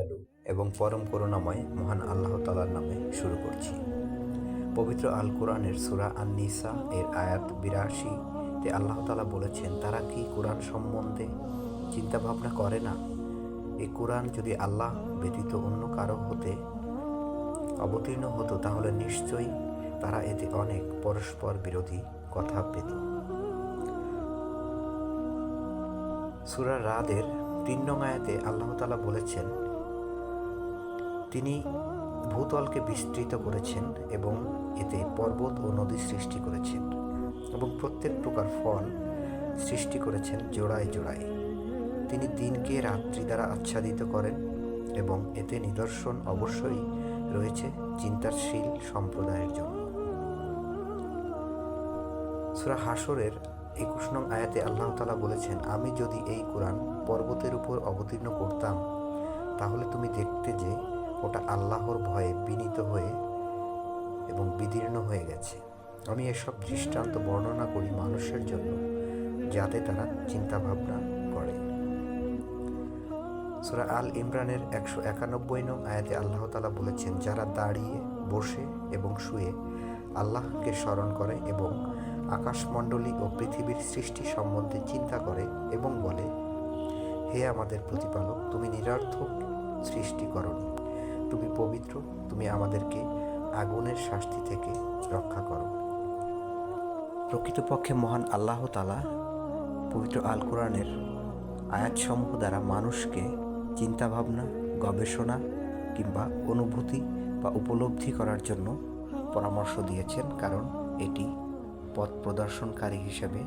দয়ালু এবং পরম করুণাময় মহান আল্লাহ তালার নামে শুরু করছি। পবিত্র আল কোরআনের সুরা আন নিসা এর আয়াত বিরাশি তে আল্লাহ তালা বলেছেন, তারা কি কোরআন সম্বন্ধে চিন্তা ভাবনা করে না? এই কোরআন যদি আল্লাহ ব্যতীত অন্য কারও হতে অবতীর্ণ হতো, তাহলে নিশ্চয়ই তারা এতে অনেক পরস্পর বিরোধী কথা পেত। সুরা রাদের তিন নং আয়াতে আল্লাহ তালা বলেছেন তিনি ভূতলকে বিস্তৃত করেছেন এবং এতে পর্বত ও নদী সৃষ্টি করেছেন এবং প্রত্যেক প্রকার ফল সৃষ্টি করেছেন জোড়ায় জোড়ায়। তিনি দিনকে রাত্রি দ্বারা আচ্ছাদিত করেন এবং এতে নিদর্শন অবশ্যই রয়েছে চিন্তাশীল সম্প্রদায়ের জন্য। সুরা হাসরের একুশ নং আয়াতে আল্লাহ তালা বলেছেন, আমি যদি এই কোরআন পর্বতের উপর অবতীর্ণ করতাম, তাহলে তুমি দেখতে যে আল্লাহর ভয়ে বিনীত হয়ে এবং বিদীর্ণ হয়ে গেছে। আমি এসব দৃষ্টান্ত বর্ণনা করি মানুষের জন্য, যাতে তারা চিন্তা ভাবনা করে। সুরা আল ইমরানের একশো একানব্বই নং আয়াতে আল্লাহ তালা বলেছেন, যারা দাঁড়িয়ে, বসে এবং শুয়ে আল্লাহকে স্মরণ করে এবং আকাশমণ্ডলী ও পৃথিবীর সৃষ্টি সম্বন্ধে চিন্তা করে এবং বলে, হে আমাদের প্রতিপালক, তুমি নিরর্থক সৃষ্টি করনি তুমি পবিত্র, তুমি আমাদেরকে আগুনের শাস্তি থেকে রক্ষা করো। প্রকৃতপক্ষে মহান আল্লাহ তালা পবিত্র আল কোরআনের আয়াতসমূহ দ্বারা মানুষকে চিন্তাভাবনা, গবেষণা কিংবা অনুভূতি বা উপলব্ধি করার জন্য পরামর্শ দিয়েছেন, কারণ এটি পথ প্রদর্শনকারী হিসেবে